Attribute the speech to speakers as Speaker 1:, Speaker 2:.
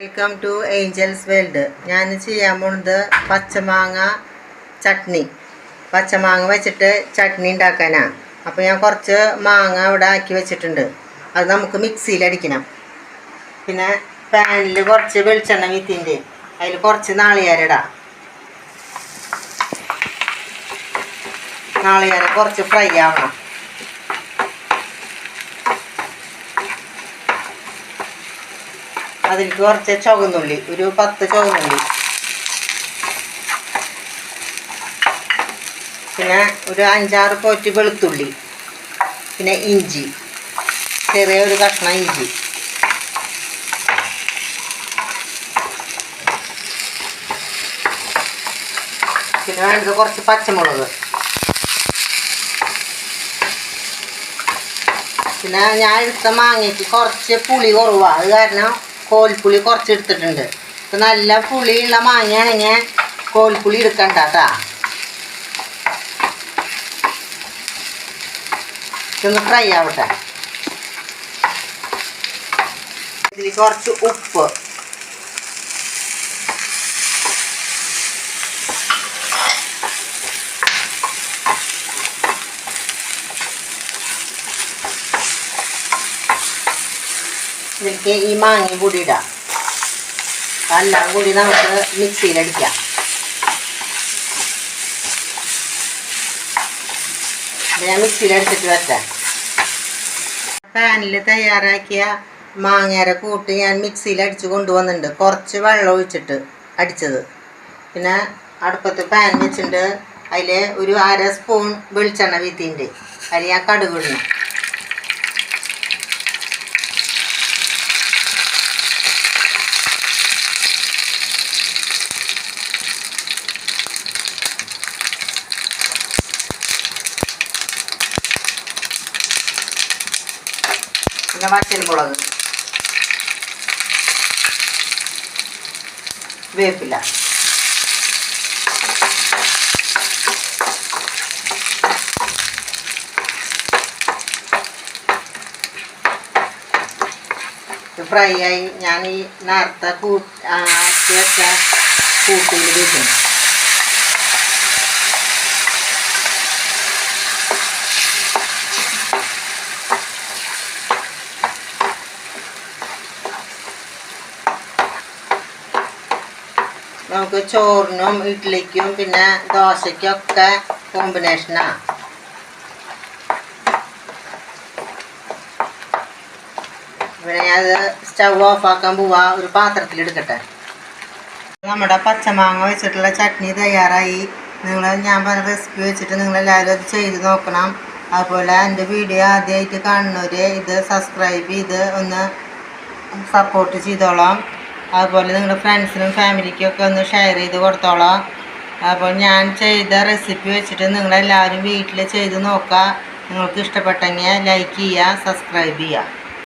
Speaker 1: Welcome to Angeles world ഞാൻ ചെയ്യാൻ പോണത് പച്ചമാങ്ങ ചട്നി. പച്ചമാങ്ങ വെച്ചിട്ട് ചട്നി ഉണ്ടാക്കാനാണ് അപ്പോൾ ഞാൻ കുറച്ച് മാങ്ങ ഇവിടെ ആക്കി വെച്ചിട്ടുണ്ട്. അത് നമുക്ക് മിക്സിയിൽ അടിക്കണം. പിന്നെ പാനിൽ കുറച്ച് വെളിച്ചെണ്ണ വിത്തിന്റെ അതിൽ കുറച്ച് നാളികേരടാം നാളികേരം കുറച്ച് ഫ്രൈ ആവണം. അതിലേക്ക് കുറച്ച് ചുവന്നുള്ളി ഒരു പത്ത് ചുവന്നുള്ളി. പിന്നെ ഒരു അഞ്ചാറ് പോറ്റ് വെളുത്തുള്ളി പിന്നെ ഇഞ്ചി ചെറിയ ഒരു കഷ്ണം ഇഞ്ചി. പിന്നെ വേണ്ടത് കുറച്ച് പച്ചമുളക്. പിന്നെ ഞാൻ എടുത്ത മാങ്ങയ്ക്ക് കുറച്ച് പുളി കുറവാണ് അത് കാരണം കോൽപ്പുളി കുറച്ച് എടുത്തിട്ടുണ്ട് ഇപ്പം നല്ല പുളിയുള്ള മാങ്ങയാണെങ്കിൽ കോൽപ്പുളി എടുക്കണ്ട കേട്ടാ ഇതൊന്ന് ഫ്രൈ ആവട്ടെ. ഇതിൽ കുറച്ച് ഉപ്പ്. ഇതിലേക്ക് ഈ മാങ്ങയും കൂടി ഇടാം. എല്ലാം കൂടി നമുക്ക് മിക്സിയിലടിക്കാം ഞാൻ മിക്സിയിലടിച്ചിട്ട് വരട്ടെ. പാനിൽ തയ്യാറാക്കിയ മാങ്ങേര കൂട്ട് ഞാൻ മിക്സിയിൽ അടിച്ച് കൊണ്ടുവന്നിട്ടുണ്ട്. കുറച്ച് വെള്ളം ഒഴിച്ചിട്ട് അടിച്ചത്. പിന്നെ അടുപ്പത്ത് പാൻ വെച്ചിട്ടുണ്ട്. അതിൽ ഒരു അര സ്പൂൺ വെളിച്ചെണ്ണ വീത്തിന്റെ അതിൽ ഞാൻ കടുക് പിന്നെ വറ്റൽമുളക് വേപ്പില. ഫ്രൈ ആയി. ഞാൻ ഈ നേരത്തെ കൂട്ട് വെച്ച കൂട്ടിയിൽ വീട്ടുന്നു നമുക്ക് ചോറിനും ഇഡ്ഡലിക്കും പിന്നെ ദോശയ്ക്കും ഒക്കെ കോമ്പിനേഷനാണ് പിന്നെ ഞാനത് സ്റ്റവ് ഓഫാക്കാൻ പോവാ. ഒരു പാത്രത്തിൽ എടുക്കട്ടെ. നമ്മുടെ പച്ചമാങ്ങ വെച്ചിട്ടുള്ള ചട്നി തയ്യാറായി. നിങ്ങൾ ഞാൻ പറഞ്ഞ റെസിപ്പി വെച്ചിട്ട് നിങ്ങളെല്ലാവരും അത് ചെയ്ത് നോക്കണം. അതുപോലെ എന്റെ വീഡിയോ ആദ്യമായിട്ട് കാണുന്നവർ ഇത് സബ്സ്ക്രൈബ് ചെയ്ത് ഒന്ന് സപ്പോർട്ട് ചെയ്തോളാം. അതുപോലെ നിങ്ങളുടെ ഫ്രണ്ട്സിനും ഫാമിലിക്കും ഒക്കെ ഒന്ന് ഷെയർ ചെയ്ത് കൊടുത്തോളാം. അപ്പോൾ ഞാൻ ചെയ്ത റെസിപ്പി വെച്ചിട്ട് നിങ്ങളെല്ലാവരും വീട്ടിൽ ചെയ്ത് നോക്കുക. നിങ്ങൾക്ക് ഇഷ്ടപ്പെട്ടെങ്കിൽ ലൈക്ക് ചെയ്യുക സബ്സ്ക്രൈബ് ചെയ്യുക.